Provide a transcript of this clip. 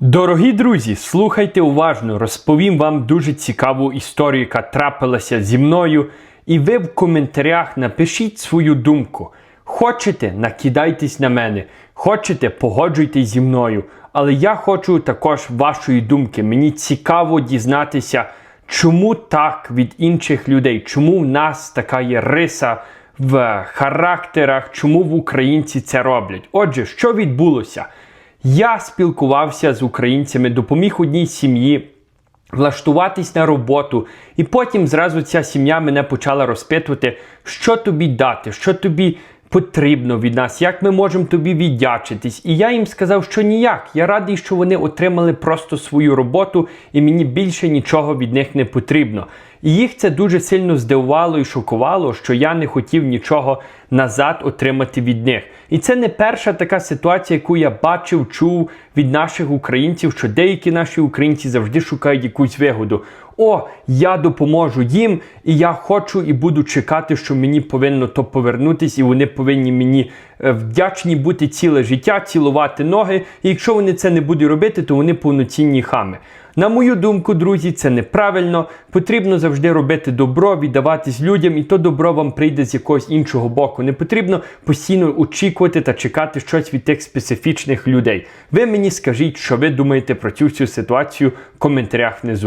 Дорогі друзі, слухайте уважно, розповім вам дуже цікаву історію, яка трапилася зі мною. І ви в коментарях напишіть свою думку. Хочете, накидайтесь на мене. Хочете, погоджуйтесь зі мною. Але я хочу також вашої думки. Мені цікаво дізнатися, чому так від інших людей, чому в нас така є риса в характерах, чому в українці це роблять. Отже, що відбулося? Я спілкувався з українцями, допоміг одній сім'ї влаштуватись на роботу, і потім зразу ця сім'я мене почала розпитувати, що тобі дати, що тобі потрібно від нас, як ми можемо тобі віддячитись. І я їм сказав, що ніяк. Я радий, що вони отримали просто свою роботу, і мені більше нічого від них не потрібно. І їх це дуже сильно здивувало і шокувало, що я не хотів нічого назад отримати від них. І це не перша така ситуація, яку я бачив, чув від наших українців, що деякі наші українці завжди шукають якусь вигоду. О, я допоможу їм, і я хочу і буду чекати, що мені повинно то повернутись, і вони повинні мені е, вдячні бути ціле життя, цілувати ноги. І якщо вони це не будуть робити, то вони повноцінні хами. На мою думку, друзі, це неправильно. Потрібно завжди робити добро, віддаватись людям, і то добро вам прийде з якогось іншого боку. Не потрібно постійно очікувати та чекати щось від тих специфічних людей. Ви мені скажіть, що ви думаєте про цю всю ситуацію в коментарях внизу.